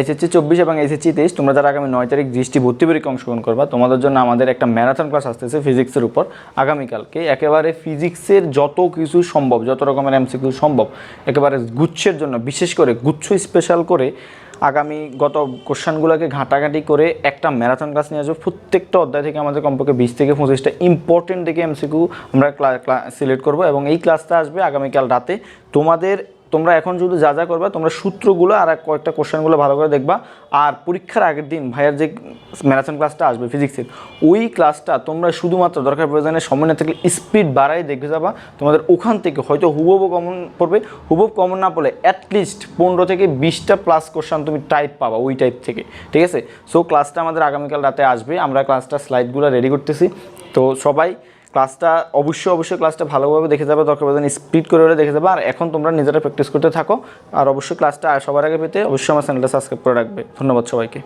SSC চব্বিশ এবং SSC তেইশ, তোমরা যারা আগামী নয় তারিখ দৃষ্টি ভর্তি পরীক্ষা অংশগ্রহণ করবা, তোমাদের জন্য আমাদের একটা ম্যারাথন ক্লাস আসতেছে ফিজিক্সের উপর আগামীকালকে। একেবারে ফিজিক্সের যত কিছু সম্ভব, যত রকমের এমসিকিউ সম্ভব, একেবারে গুচ্ছের জন্য, বিশেষ করে গুচ্ছ স্পেশাল করে আগামী গত কোশ্চানগুলোকে ঘাঁটাঘাঁটি করে একটা ম্যারাথন ক্লাস নিয়ে আসব। প্রত্যেকটা অধ্যায় থেকে আমাদের কমপক্ষে বিশ থেকে পঁচিশটা ইম্পর্টেন্ট দেখে এমসিকিউ আমরা সিলেক্ট করব এবং এই ক্লাসটা আসবে আগামীকাল রাতে। তোমাদের তোমরা এখন শুধু যা যা করবা, তোমরা সূত্রগুলো আর কয়েকটা কোশ্চেনগুলো ভালো করে দেখবা। আর পরীক্ষার আগের দিন ভাইয়ার যে ম্যারাথন ক্লাসটা আসবে, ফিজিক্সের, ওই ক্লাসটা তোমরা শুধুমাত্র দরকার প্রয়োজনে সময় না থাকলে স্পিড বাড়াই দেখে যাবা। তোমাদের ওখান থেকে হয়তো হুবহু কমন পড়বে, হুবহু কমন না পড়লে অ্যাটলিস্ট পনেরো থেকে বিশটা প্লাস কোশ্চেন তুমি টাইপ পাবা ওই টাইপ থেকে, ঠিক আছে? সো ক্লাসটা আমাদের আগামীকাল রাতে আসবে, আমরা ক্লাসটা স্লাইডগুলো রেডি করতেছি। তো সবাই ক্লাসটা অবশ্যই অবশ্যই ক্লাসটা ভালোভাবে দেখে যাবে, দরকার প্রয়োজন স্পিড করে হলে দেখে যাবে। আর এখন তোমরা নিজেরা প্র্যাকটিস করতে থাকো। আর অবশ্যই ক্লাসটা সবার আগে পেতে অবশ্যই আমার চ্যানেলটা সাবস্ক্রাইব করে রাখবে। ধন্যবাদ সবাইকে।